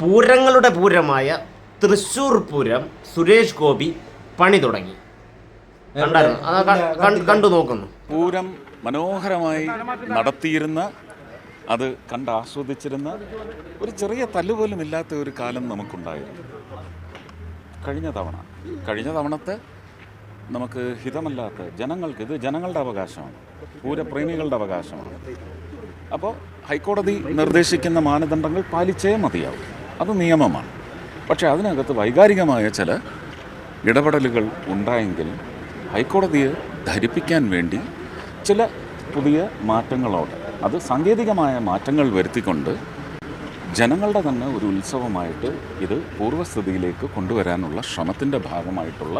പൂരങ്ങളുടെ പൂരമായ തൃശ്ശൂർ പൂരം സുരേഷ് ഗോപി പണി തുടങ്ങി. കണ്ടായിരുന്നു? കണ്ടു നോക്കുന്നു. പൂരം മനോഹരമായി നടത്തിയിരുന്ന അത് കണ്ട് ആസ്വദിച്ചിരുന്ന ഒരു ചെറിയ തല്ലുപോലും ഇല്ലാത്ത ഒരു കാലം നമുക്കുണ്ടായിരുന്നു. കഴിഞ്ഞ തവണ. കഴിഞ്ഞ തവണത്തെ നമുക്ക് ഹിതമല്ലാത്ത ജനങ്ങൾക്ക് ഇത് ജനങ്ങളുടെ അവകാശമാണ്. പൂരപ്രേമികളുടെ അവകാശമാണ്. അപ്പോൾ ഹൈക്കോടതി നിർദ്ദേശിക്കുന്ന മാനദണ്ഡങ്ങൾ പാലിച്ചേ മതിയാവും. അത് നിയമമാണ്. പക്ഷേ അതിനകത്ത് വൈകാരികമായ ചില ഇടപെടലുകൾ ഉണ്ടായെങ്കിൽ ഹൈക്കോടതിയെ ധരിപ്പിക്കാൻ വേണ്ടി ചില പുതിയ മാറ്റങ്ങളോടെ അത് സാങ്കേതികമായ മാറ്റങ്ങൾ വരുത്തിക്കൊണ്ട് ജനങ്ങളുടെ തന്നെ ഒരു ഉത്സവമായിട്ട് ഇത് പൂർവസ്ഥിതിയിലേക്ക് കൊണ്ടുവരാനുള്ള ശ്രമത്തിന്റെ ഭാഗമായിട്ടുള്ള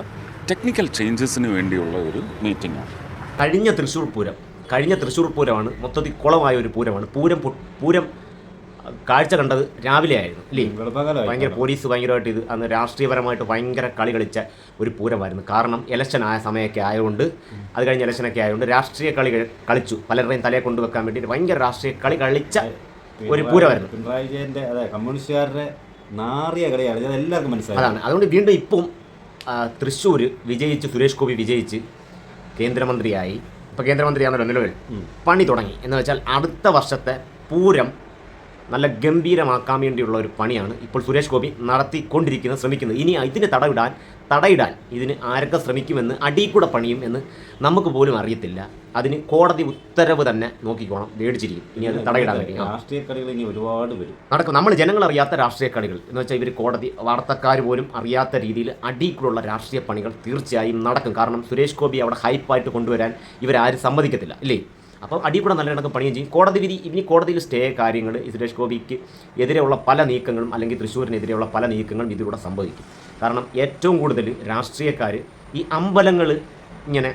ടെക്നിക്കൽ ചേഞ്ചസിന് വേണ്ടിയുള്ള ഒരു മീറ്റിംഗാണ് കഴിഞ്ഞ തൃശ്ശൂർ പൂരം കഴിഞ്ഞ തൃശ്ശൂർ പൂരമാണ് മൊത്തത്തിൽ കുളമായ ഒരു പൂരമാണ്. പൂരം പൂരം കാഴ്ച കണ്ടത് രാവിലെ ആയിരുന്നു അല്ലേ. ഭയങ്കര പോലീസ് ഭയങ്കരമായിട്ട് ഇത് അന്ന് രാഷ്ട്രീയപരമായിട്ട് ഭയങ്കര കളി കളിച്ച ഒരു പൂരമായിരുന്നു. കാരണം ഇലക്ഷൻ ആയ സമയമൊക്കെ ആയതുകൊണ്ട് അത് കഴിഞ്ഞ് ഇലക്ഷനൊക്കെ ആയതുകൊണ്ട് രാഷ്ട്രീയ കളി കളി- കളിച്ചു. പലരുടെയും തലയെ കൊണ്ടുവെക്കാൻ വേണ്ടിയിട്ട് ഭയങ്കര രാഷ്ട്രീയ കളി കളിച്ച ഒരു പൂരമായിരുന്നു. പിണറായി വിജയന്റെ അതെ കമ്മ്യൂണിസ്റ്റുകാരുടെ നാറിയ കളിയാണ്. എല്ലാവർക്കും മനസ്സിലായി. അതാണ്. അതുകൊണ്ട് വീണ്ടും ഇപ്പം തൃശ്ശൂർ വിജയിച്ച് സുരേഷ് ഗോപി വിജയിച്ച് കേന്ദ്രമന്ത്രിയായി. ഇപ്പോൾ കേന്ദ്രമന്ത്രിയാണല്ലോ നിലവിൽ പണി തുടങ്ങി. എന്ന് വെച്ചാൽ അടുത്ത വർഷത്തെ പൂരം നല്ല ഗംഭീരമാക്കാൻ വേണ്ടിയുള്ള ഒരു പണിയാണ് ഇപ്പോൾ സുരേഷ് ഗോപി നടത്തിക്കൊണ്ടിരിക്കുന്നത് ശ്രമിക്കുന്നത്. ഇനി ഇതിന് തടവിടാൻ തടയിടാൻ ഇതിന് ആരൊക്കെ ശ്രമിക്കുമെന്ന് അടിയിൽ കൂടെ പണിയും എന്ന് നമുക്ക് പോലും അറിയത്തില്ല. അതിന് കോടതി ഉത്തരവ് തന്നെ നോക്കിക്കോണം മേടിച്ചിരിക്കും. ഇനി അത് തടയിടാൻ കഴിയും ആ. രാഷ്ട്രീയ കളികൾ ഇനി ഒരുപാട് വരും. നടക്കും. നമ്മൾ ജനങ്ങൾ അറിയാത്ത രാഷ്ട്രീയ കളികൾ എന്ന് വെച്ചാൽ ഇവർ കോടതി വാർത്തക്കാർ പോലും അറിയാത്ത രീതിയിൽ അടിയിലുള്ള രാഷ്ട്രീയ പണികൾ തീർച്ചയായും നടക്കും. കാരണം സുരേഷ് ഗോപി അവിടെ ഹൈപ്പായിട്ട് കൊണ്ടുവരാൻ ഇവരാരും സമ്മതിക്കത്തില്ല. ഇല്ലേ? അപ്പോൾ അടിപൊളി നല്ല കണക്ക് പണിയും ചെയ്യും. കോടതി വിധി ഇനി കോടതിയിൽ സ്റ്റേ കാര്യങ്ങൾ സുരേഷ് ഗോപിക്ക് എതിരെയുള്ള പല നീക്കങ്ങളും അല്ലെങ്കിൽ തൃശ്ശൂരിനെതിരെയുള്ള പല നീക്കങ്ങളും ഇതിലൂടെ സംഭവിക്കും. കാരണം ഏറ്റവും കൂടുതൽ രാഷ്ട്രീയക്കാർ ഈ അമ്പലങ്ങൾ ഇങ്ങനെ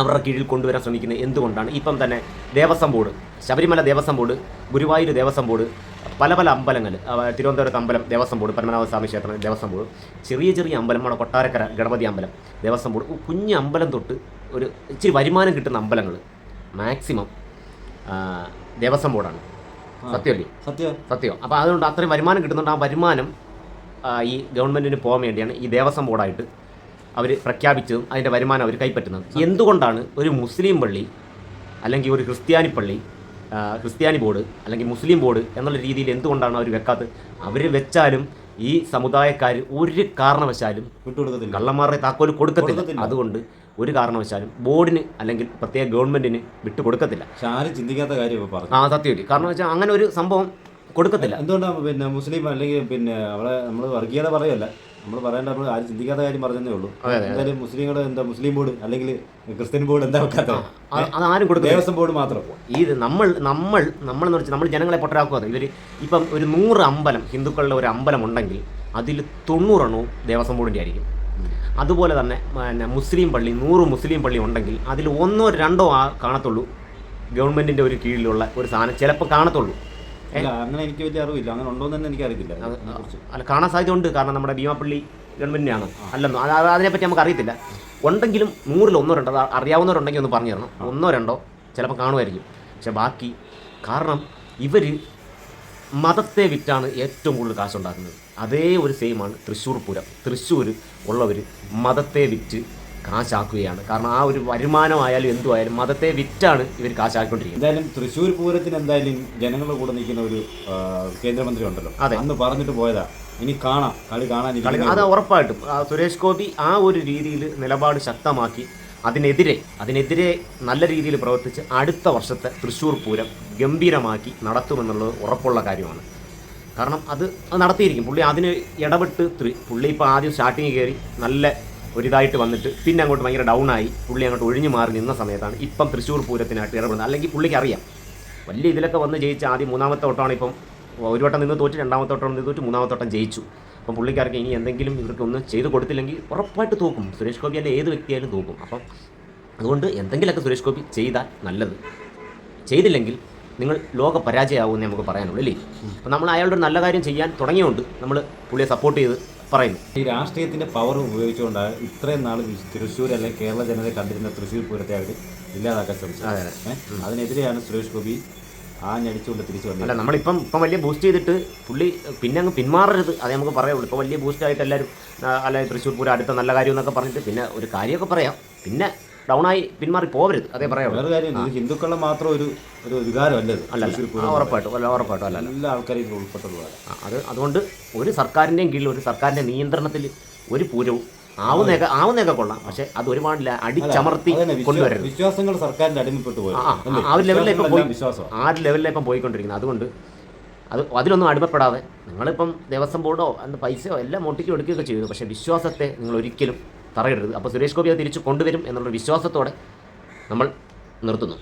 അവരുടെ കീഴിൽ കൊണ്ടുവരാൻ ശ്രമിക്കുന്നത് എന്തുകൊണ്ടാണ്? ഇപ്പം തന്നെ Devaswom board Sabarimala Devaswom board Guruvayur Devaswom board പല പല അമ്പലങ്ങൾ തിരുവനന്തപുരത്ത് അമ്പലം ദേവസ്വം ബോർഡ് പരമനാഭ സ്വാമി ക്ഷേത്രം ദേവസ്വം ബോർഡ് ചെറിയ ചെറിയ അമ്പലം നമ്മുടെ കൊട്ടാരക്കര ഗണപതി അമ്പലം ദേവസ്വം ബോർഡ് കുഞ്ഞ് അമ്പലം തൊട്ട് ഒരു ഇച്ചിരി വരുമാനം കിട്ടുന്ന അമ്പലങ്ങൾ. മാക്സിമം ദേവസ്വം ബോർഡാണ്. സത്യമല്ലേ? സത്യം. സത്യം. അപ്പോൾ അതുകൊണ്ട് അത്രയും വരുമാനം കിട്ടുന്നുണ്ട്. ആ വരുമാനം ഈ ഗവൺമെന്റിന് പോകാൻ വേണ്ടിയാണ് ഈ ദേവസ്വം ബോർഡായിട്ട് അവർ പ്രഖ്യാപിച്ചതും അതിന്റെ വരുമാനം അവർ കൈപ്പറ്റുന്നത്. എന്തുകൊണ്ടാണ് ഒരു മുസ്ലിം പള്ളി അല്ലെങ്കിൽ ഒരു ക്രിസ്ത്യാനി പള്ളി ക്രിസ്ത്യാനി ബോർഡ് അല്ലെങ്കിൽ മുസ്ലിം ബോർഡ് എന്നുള്ള രീതിയിൽ എന്തുകൊണ്ടാണ് അവർ വെക്കാത്തത്? അവർ വെച്ചാലും ഈ സമുദായക്കാർ ഒരു കാരണവശാലും വിട്ടുകൊടുക്കത്തില്ല. കള്ളന്മാരുടെ താക്കോൽ കൊടുക്കത്തില്ല. അതുകൊണ്ട് ഒരു കാരണവശാലും ബോർഡിന് അല്ലെങ്കിൽ പ്രത്യേക ഗവൺമെന്റിന് വിട്ടു കൊടുക്കത്തില്ല. ആരും ചിന്തിക്കാത്ത കാര്യം പറഞ്ഞു ആ സത്യമില്ല കാരണം വെച്ചാൽ അങ്ങനെ ഒരു സംഭവം കൊടുക്കത്തില്ല. എന്തുകൊണ്ടാണ് പിന്നെ മുസ്ലിം അല്ലെങ്കിൽ പിന്നെ അവിടെ നമ്മൾ വർഗീയത പറയല്ല നമ്മൾ പറയേണ്ട നമ്മൾ ആരും ചിന്തിക്കാത്ത കാര്യം പറഞ്ഞതേ ഉള്ളൂ. എന്തായാലും മുസ്ലിങ്ങൾ എന്താ മുസ്ലിം ബോർഡ് അല്ലെങ്കിൽ ക്രിസ്ത്യൻ ബോർഡ് എന്താ വെക്കാത്ത? അത് അതാരും കൊടുക്കും ദേവസ്വം ബോർഡ് മാത്രം. ഈ നമ്മൾ നമ്മൾ നമ്മൾ എന്ന് വെച്ചാൽ നമ്മൾ ജനങ്ങളെ പൊട്ടരാക്കുക ഇവർ ഇപ്പം ഒരു നൂറ് അമ്പലം ഹിന്ദുക്കളുടെ ഒരു അമ്പലം ഉണ്ടെങ്കിൽ അതിൽ തൊണ്ണൂറെണ്ണവും ദേവസ്വം ബോർഡിന്റെ ആയിരിക്കും. അതുപോലെ തന്നെ പിന്നെ മുസ്ലിം പള്ളി നൂറ് മുസ്ലിം പള്ളി ഉണ്ടെങ്കിൽ അതിൽ ഒന്നോ രണ്ടോ ആ കാണത്തുള്ളൂ. ഗവൺമെന്റിന്റെ ഒരു കീഴിലുള്ള ഒരു സാധനം ചിലപ്പോൾ കാണത്തുള്ളൂ. അങ്ങനെ എനിക്ക് വലിയ അറിവില്ല. അങ്ങനെ ഉണ്ടോ എന്ന് തന്നെ എനിക്ക് അറിയത്തില്ല അല്ല കാണാൻ സാധ്യത ഉണ്ട് കാരണം നമ്മുടെ ഭീമാപ്പള്ളി ഗവൺമെന്റിനാണ് അല്ലെന്നോ അത് അത് അതിനെപ്പറ്റി നമുക്ക് അറിയത്തില്ല. ഉണ്ടെങ്കിലും നൂറിൽ ഒന്നോ രണ്ടോ അത് അറിയാവുന്നവരുണ്ടെങ്കിൽ ഒന്ന് പറഞ്ഞു തരണം. ഒന്നോ രണ്ടോ ചിലപ്പോൾ കാണുമായിരിക്കും. പക്ഷെ ബാക്കി കാരണം ഇവർ മതത്തെ വിറ്റാണ് ഏറ്റവും കൂടുതൽ കാശുണ്ടാക്കുന്നത്. അതേ ഒരു സെയിമാണ് തൃശ്ശൂർ പൂരം. തൃശ്ശൂർ ഉള്ളവർ മതത്തെ വിറ്റ് കാശാക്കുകയാണ്. കാരണം ആ ഒരു വരുമാനമായാലും എന്തുമായാലും മതത്തെ വിറ്റാണ് ഇവർ കാശാക്കിക്കൊണ്ടിരിക്കുന്നത്. എന്തായാലും തൃശ്ശൂർ പൂരത്തിന് എന്തായാലും ജനങ്ങളുടെ കൂടെ നിൽക്കുന്ന ഒരു കേന്ദ്രമന്ത്രി ഉണ്ടല്ലോ. അതെ. അന്ന് പറഞ്ഞിട്ട് പോയതാ. ഇനി കാണാം. കളി കാണാൻ അത് ഉറപ്പായിട്ടും. സുരേഷ് ഗോപി ആ ഒരു രീതിയിൽ നിലപാട് ശക്തമാക്കി അതിനെതിരെ അതിനെതിരെ നല്ല രീതിയിൽ പ്രവർത്തിച്ച് അടുത്ത വർഷത്തെ തൃശ്ശൂർ പൂരം ഗംഭീരമാക്കി നടത്തുമെന്നുള്ളത് ഉറപ്പുള്ള കാര്യമാണ്. കാരണം അത് നടത്തിയിരിക്കും. പുള്ളി അതിന് ഇടപെട്ട് പുള്ളി ഇപ്പോൾ ആദ്യം സ്റ്റാർട്ടിങ് കയറി നല്ല ഒരിതായിട്ട് വന്നിട്ട് പിന്നെ അങ്ങോട്ട് ഭയങ്കര ഡൗൺ ആയി. പുള്ളി അങ്ങോട്ട് ഒഴിഞ്ഞു മാറി നിന്ന സമയത്താണ് ഇപ്പം തൃശ്ശൂർ പൂരത്തിനായിട്ട് ഇടപെടുന്നത്. അല്ലെങ്കിൽ പുള്ളിക്ക് അറിയാം. വലിയ ഇതിലൊക്കെ വന്ന് ജയിച്ച ആദ്യം മൂന്നാമത്തെ വട്ടമാണ് ഇപ്പം ഒരു വട്ടം നിന്ന് തോറ്റ് രണ്ടാമത്തെ വട്ടം നിന്ന് തോറ്റ് മൂന്നാമത്തെ വട്ടം ജയിച്ചു. അപ്പം പുള്ളിക്കാർക്ക് ഇനി എന്തെങ്കിലും ഇവർക്ക് ഒന്ന് ചെയ്ത് കൊടുത്തില്ലെങ്കിൽ ഉറപ്പായിട്ട് തോക്കും. സുരേഷ് ഗോപി അല്ലെ ഏത് വ്യക്തിയായാലും തോക്കും. അപ്പം അതുകൊണ്ട് എന്തെങ്കിലുമൊക്കെ സുരേഷ് ഗോപി ചെയ്താൽ നല്ലത്. ചെയ്തില്ലെങ്കിൽ നിങ്ങൾ ലോക പരാജയമാവുമെന്ന് നമുക്ക് പറയാനുള്ളൂ അല്ലേ? അപ്പം നമ്മൾ അയാളുടെ ഒരു നല്ല കാര്യം ചെയ്യാൻ തുടങ്ങിയുകൊണ്ട് നമ്മൾ പുള്ളിയെ സപ്പോർട്ട് ചെയ്ത് പറയുന്നു. ഈ രാഷ്ട്രീയത്തിന്റെ പവർ ഉപയോഗിച്ചുകൊണ്ടാണ് ഇത്രയും നാൾ തൃശ്ശൂർ അല്ലെങ്കിൽ കേരള ജനത കണ്ടിരുന്ന തൃശ്ശൂർ പൂരത്തെ അവർ ഇല്ലാതാക്കാൻ ശ്രമിച്ചത്. അതിനെതിരെയാണ് സുരേഷ് ഗോപി ആഞ്ഞടിച്ചുകൊണ്ട് തിരിച്ചു വന്നത്. അല്ല നമ്മളിപ്പം ഇപ്പം വലിയ ബൂസ്റ്റ് ചെയ്തിട്ട് പുള്ളി പിന്നെ അങ്ങ് പിന്മാറരുത്. അതേ നമുക്ക് പറയുള്ളൂ ഇപ്പോൾ വലിയ ബൂസ്റ്റായിട്ട് എല്ലാവരും അല്ലെങ്കിൽ തൃശ്ശൂർ പൂരം അടുത്ത നല്ല കാര്യം എന്നൊക്കെ പറഞ്ഞിട്ട് പിന്നെ ഒരു കാര്യമൊക്കെ പറയാം. പിന്നെ ഡൗണായി പിന്മാറി പോവരുത്. അതേ പറയാം. വേറെ കാര്യം ഇത് ഹിന്ദുക്കളുടെ മാത്രം ഒരു ഒരു വികാരമല്ല അല്ല ഉറപ്പായിട്ടും. അല്ല ഉറപ്പായിട്ടും. അല്ല എല്ലാ ആൾക്കാരും അത് അതുകൊണ്ട് ഒരു സർക്കാരിന്റെയും കീഴിൽ ഒരു സർക്കാരിന്റെ നിയന്ത്രണത്തിൽ ഒരു പൂരവും ആവുന്നേക്ക ആവുന്നേക്ക കൊള്ളാം. പക്ഷെ അത് ഒരുപാട് അടിച്ചമർത്തി കൊണ്ടുവരുന്നത് കൊണ്ടുവരരുത്. വിശ്വാസങ്ങൾ സർക്കാരിന്റെ അടിമപ്പെട്ടു പോയി. ആ, ഒരു ലെവലിലേക്ക് പോയി. വിശ്വാസം ആ ഒരു ലെവലിലേക്ക് ഇപ്പം പോയിക്കൊണ്ടിരിക്കുന്നത്. അതുകൊണ്ട് അത് അതിലൊന്നും അടിമപ്പെടാതെ നിങ്ങളിപ്പം ദേവസ്വം ബോർഡോ അന്ന് പൈസയോ എല്ലാം ഒട്ടിക്കും എടുക്കുകയൊക്കെ ചെയ്തു. പക്ഷേ വിശ്വാസത്തെ നിങ്ങൾ ഒരിക്കലും തറയിടരുത്. അപ്പോൾ സുരേഷ് ഗോപി അത് തിരിച്ചു കൊണ്ടുവരും എന്നുള്ള വിശ്വാസത്തോടെ നമ്മൾ നിർത്തുന്നു.